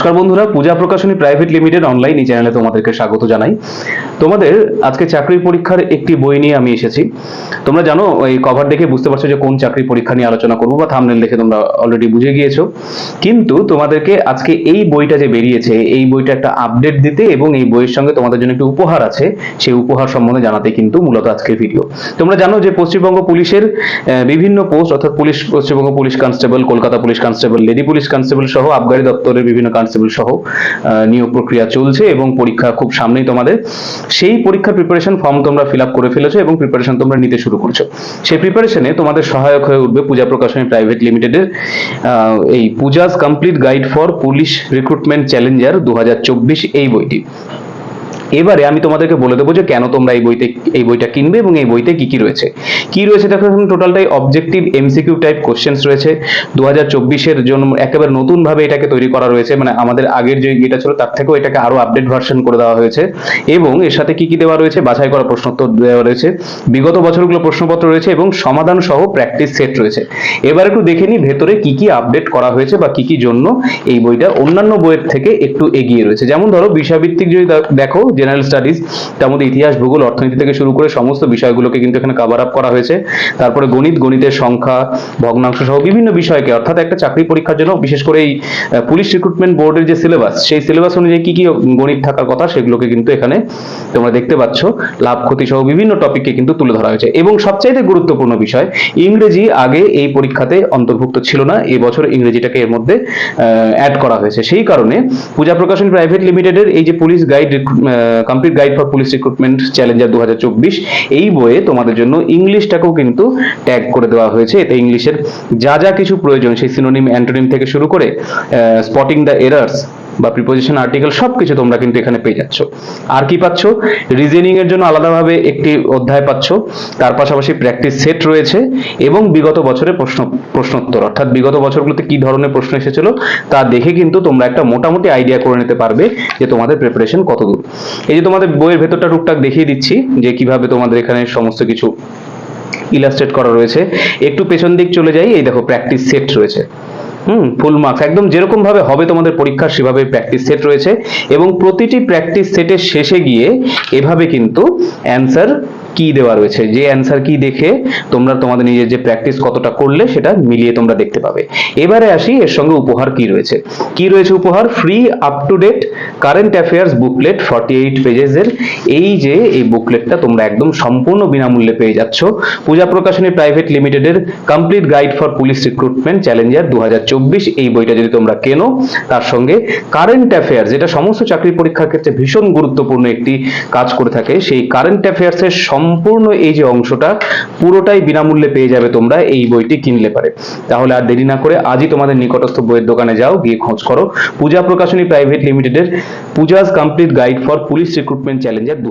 নমস্কার বন্ধুরা Puja Prakashani private limited online এই চ্যানেলে তোমাদেরকে স্বাগত জানাই। তোমাদের আজকে চাকরির পরীক্ষার একটি বই নিয়ে আমি এসেছি। তোমরা জানো, এই কভার দেখে বুঝতে পারছ যে কোন চাকরির পরীক্ষা নিয়ে আলোচনা করব বা থামনেল দেখে তোমরা অলরেডি বুঝে গিয়েছো। কিন্তু তোমাদেরকে আজকে এই বইটা যে বেরিয়েছে, এই বইটা একটা আপডেট দিতে এবং এই বইয়ের সঙ্গে তোমাদের জন্য একটি উপহার আছে। সেই উপহার সম্বন্ধে জানাতে কিন্তু মূলত আজকের ভিডিও তোমরা জানো যে পশ্চিমবঙ্গ পুলিশের বিভিন্ন পোস্ট অর্থাৎ police, Paschimbanga police constable Kolkata police constable lady police constable সহ, আবগারি দপ্তরের বিভিন্ন কনস্টেবল সহ নিয়োগ প্রক্রিয়া চলছে এবং পরীক্ষা খুব সামনেই তোমাদের। সেই পরীক্ষার প্রিপারেশন ফর্ম তোমরা ফিল আপ করে ফেলেছো এবং প্রিপারেশন তোমরা নিতে শুরু করছ। সেই প্রিপারেশনে তোমাদের সহায়ক হয়ে উঠবে পূজা প্রকাশনী প্রাইভেট লিমিটেডের এই Pujas complete guide for police recruitment challenger দু হাজার চব্বিশ এই বইটি। এবারে আমি তোমাদেরকে বলে দেবো যে কেন তোমরা এই বইতে, এই বইটা কিনবে এবং এই বইতে কি কি রয়েছে। কি রয়েছে দেখো এখানে টোটালটাই অবজেক্টিভ এমসিকিউ টাইপ কোশ্চেন্স রয়েছে। দু হাজার চব্বিশের জন্য একেবারে নতুনভাবে এটাকে তৈরি করা রয়েছে মানে আমাদের আগের যে এটা ছিল তার থেকেও এটাকে আরও আপডেট ভার্সন করে দেওয়া হয়েছে। এবং এর সাথে কি কি দেওয়া রয়েছে? বাছাই করা প্রশ্নোত্তর দেওয়া রয়েছে। বিগত বছরগুলো প্রশ্নপত্র রয়েছে এবং সমাধান সহ প্র্যাকটিস সেট রয়েছে। এবার একটু দেখে নিই ভেতরে কি কি আপডেট করা হয়েছে বা কি কি জন্য এই বইটা অন্যান্য বইয়ের থেকে একটু এগিয়ে রয়েছে। যেমন ধরো বিষয়ভিত্তিক যদি দেখো জেনারেল স্টাডিজ তার মধ্যে ইতিহাস, ভূগোল, অর্থনীতি থেকে শুরু করে সমস্ত বিষয়গুলোকে কিন্তু এখানে কভার আপ করা হয়েছে। তারপরে গণিত, গণিতের সংখ্যা, ভগ্নাংশ সহ বিভিন্ন বিষয়কে, অর্থাৎ একটা চাকরি পরীক্ষার জন্য বিশেষ করে এই পুলিশ রিক্রুটমেন্ট বোর্ডের যে সিলেবাস সেই সিলেবাস অনুযায়ী কি কি গণিত থাকার কথা সেগুলোকে কিন্তু এখানে তোমরা দেখতে পাচ্ছ। লাভ, ক্ষতি সহ বিভিন্ন টপিককে কিন্তু তুলে ধরা হয়েছে। এবং সবচাইতে গুরুত্বপূর্ণ বিষয়, ইংরেজি আগে এই পরীক্ষাতে অন্তর্ভুক্ত ছিল না এই বছর ইংরেজিটাকে এর মধ্যে অ্যাড করা হয়েছে। সেই কারণে পূজা প্রকাশন প্রাইভেট লিমিটেডের এই যে police guide complete guide for police recruitment challenger দু হাজার চব্বিশ। এই বইয়ে তোমাদের জন্য ইংলিশটাকেও কিন্তু ট্যাগ করে দেওয়া হয়েছে। এতে ইংলিশের যা যা কিছু প্রয়োজন, সেই সিনোনিম অ্যান্টোনিম থেকে শুরু করে স্পটিং দ্য এরার্স বা প্রিপোজিশন আর্টিকেল সবকিছু তোমরা কিন্তু এখানে পেয়ে যাচ্ছ। আর কি পাচ্ছ? রিজনিং এর জন্য আলাদাভাবে একটি অধ্যায় পাচ্ছ। তার পাশাপাশি প্র্যাকটিস সেট রয়েছে এবং বিগত বছরের প্রশ্ন, প্রশ্নোত্তর। অর্থাৎ বিগত বছরগুলোতে কি ধরনের প্রশ্ন এসেছিল তা দেখে কিন্তু তোমরা একটা মোটামুটি আইডিয়া করে নিতে পারবে যে তোমাদের প্রিপারেশন কতদূর। এই যে তোমাদের বইয়ের ভেতরটা টুকটাক দেখিয়ে দিচ্ছি যে কীভাবে তোমাদের এখানে সমস্ত কিছু ইলাস্ট্রেট করা রয়েছে। একটু পেছন দিক চলে যাই। এই দেখো প্র্যাকটিস সেট রয়েছে। হুম ফুল মার্কস একদম যেরকম ভাবে হবে তোমাদের পরীক্ষা, সেভাবে প্র্যাকটিস সেট রয়েছে। এবং প্রতিটি প্র্যাকটিস সেটের শেষে গিয়ে এভাবে কিন্তু অ্যান্সার কি দেওয়া রয়েছে? যে অ্যান্সার কি দেখে তোমরা তোমাদের নিজের যে প্র্যাকটিস কতটা করলে সেটা মিলিয়ে তোমরা দেখতে পাবে। এবারে আসি এর সঙ্গে উপহার কি রয়েছে? কি রয়েছে উপহার? Free up to date current affairs booklet forty eight পেজেসের এই যে, এই বুকলেটটা তোমরা একদম সম্পূর্ণ বিনামূল্যে পেয়ে যাচ্ছ। পূজা প্রকাশনী প্রাইভেট লিমিটেডের complete guide for police recruitment challenger দু হাজার চব্বিশ, এই বইটা যদি তোমরা কেনো, তার সঙ্গে কারেন্ট অ্যাফেয়ার্স যেটা সমস্ত চাকরি পরীক্ষার ক্ষেত্রে ভীষণ গুরুত্বপূর্ণ একটি কাজ করে থাকে, সেই কারেন্ট অ্যাফেয়ার্স এর সম্পূর্ণ এই যে অংশটা পুরোটাই বিনামূল্যে পেয়ে যাবে তোমরা এই বইটি কিনলে পারে। তাহলে আর দেরি না করে আজই তোমাদের নিকটস্থ বইয়ের দোকানে যাও, গিয়ে খোঁজ করো। পূজা প্রকাশনী প্রাইভেট লিমিটেডের Pujas complete guide for police recruitment challenger দু